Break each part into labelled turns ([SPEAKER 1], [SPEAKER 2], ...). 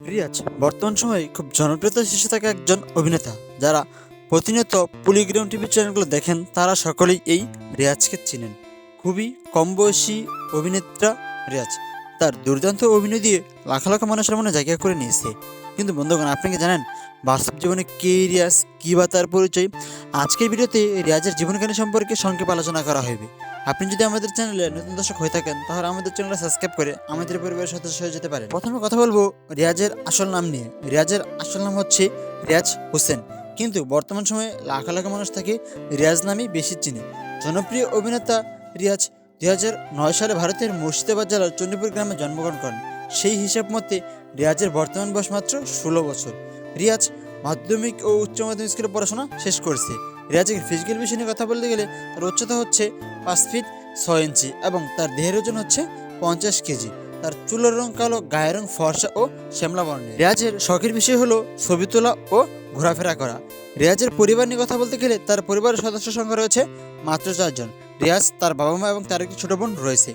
[SPEAKER 1] রিয়াজ, বর্তমান সময়ে খুব জনপ্রিয়তা শীর্ষে থাকা একজন অভিনেতা যারা প্রতিনিয়ত পুলিগ্রাম টিভি চ্যানেলগুলো দেখেন, তারা সকলেই এই রিয়াজকে চিনেন। খুবই কম বয়সী অভিনেত্রা রিয়াজ, তার দুর্দান্ত অভিনয় দিয়ে লাখ লাখ মানুষের মনে জায়গা করে নিয়েছে। কিন্তু বন্ধুগণ, আপনি কি জানেন, বাস্তব জীবনে কে রিয়াজ, কী বা তার পরিচয়? আজকের ভিডিওতে রিয়াজের জীবনকাহিনী সম্পর্কে সংক্ষেপে আলোচনা করা হবে আপনি যদি আমাদের চ্যানেলে নতুন দর্শক হয়ে থাকেন, তাহলে আমাদের চ্যানেলটা সাবস্ক্রাইব করে আমাদের পরিবারের সদস্য হয়ে যেতে পারেন। প্রথমে কথা বলব রিয়াজের আসল নাম নিয়ে। রিয়াজের আসল নাম হচ্ছে রিয়াজ হোসেন। কিন্তু বর্তমান সময়ে লাখ লাখ মানুষ তাকে রিয়াজ নামেই বেশি চিনে। জনপ্রিয় অভিনেতা রিয়াজ নয় সালে ভারতের মুর্শিদাবাদ জেলার চণ্ডীপুর গ্রামে জন্মগ্রহণ করেন। সেই হিসাব মতে রিয়াজের বর্তমান বয়স মাত্র ষোলো বছর। রিয়াজ মাধ্যমিক ও উচ্চ মাধ্যমিক স্কুলে পড়াশোনা শেষ করেছে। রিয়াজের ফিজিক্যাল বিষয় নিয়ে কথা বলতে গেলে তার উচ্চতা হচ্ছে পাঁচ ফিট ছয় ইঞ্চি এবং তার দেহের ওজন হচ্ছে পঞ্চাশ কেজি তার চুলের রং কালো, গায়ের রং ফর্সা ও শ্যামলা বর্ণের। রিয়াজের শখের বিষয় হলো ছবি তোলা ও ঘোরাফেরা করা। রিয়াজের পরিবার নিয়ে কথা বলতে গেলে তার পরিবারের সদস্য সংখ্যা রয়েছে মাত্র চারজন। রিয়াজ তার বাবা মা এবং তার একটি ছোট বোন রয়েছে।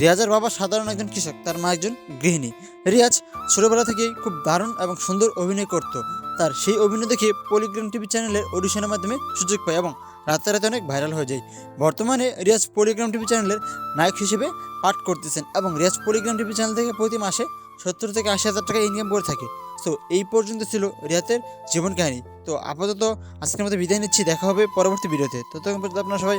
[SPEAKER 1] রিয়াজের বাবা সাধারণ একজন কৃষক, তার মা একজন গৃহিণী। রিয়াজ ছোটবেলা থেকেই খুব দারুণ এবং সুন্দর অভিনয় করত। তার সেই অভিনয় দেখে পলিগ্রাম টিভি চ্যানেলের অডিশনের মাধ্যমে সুযোগ পায় এবং রাতারাতি অনেক ভাইরাল হয়ে যায়। বর্তমানে রিয়াজ পলিগ্রাম টিভি চ্যানেলের নায়ক হিসেবে পাঠ করতেছেন এবং রিয়াজ পলিগ্রাম টিভি চ্যানেল থেকে প্রতি মাসে সত্তর থেকে আশি হাজার টাকা ইনকাম করে থাকে। তো এই পর্যন্ত ছিল রিয়াতের জীবন কাহিনী। তো আপাতত আজকের মতো বিদায় নিচ্ছি, দেখা হবে পরবর্তী ভিডিওতে। ততক্ষণ পর্যন্ত আপনারা সবাই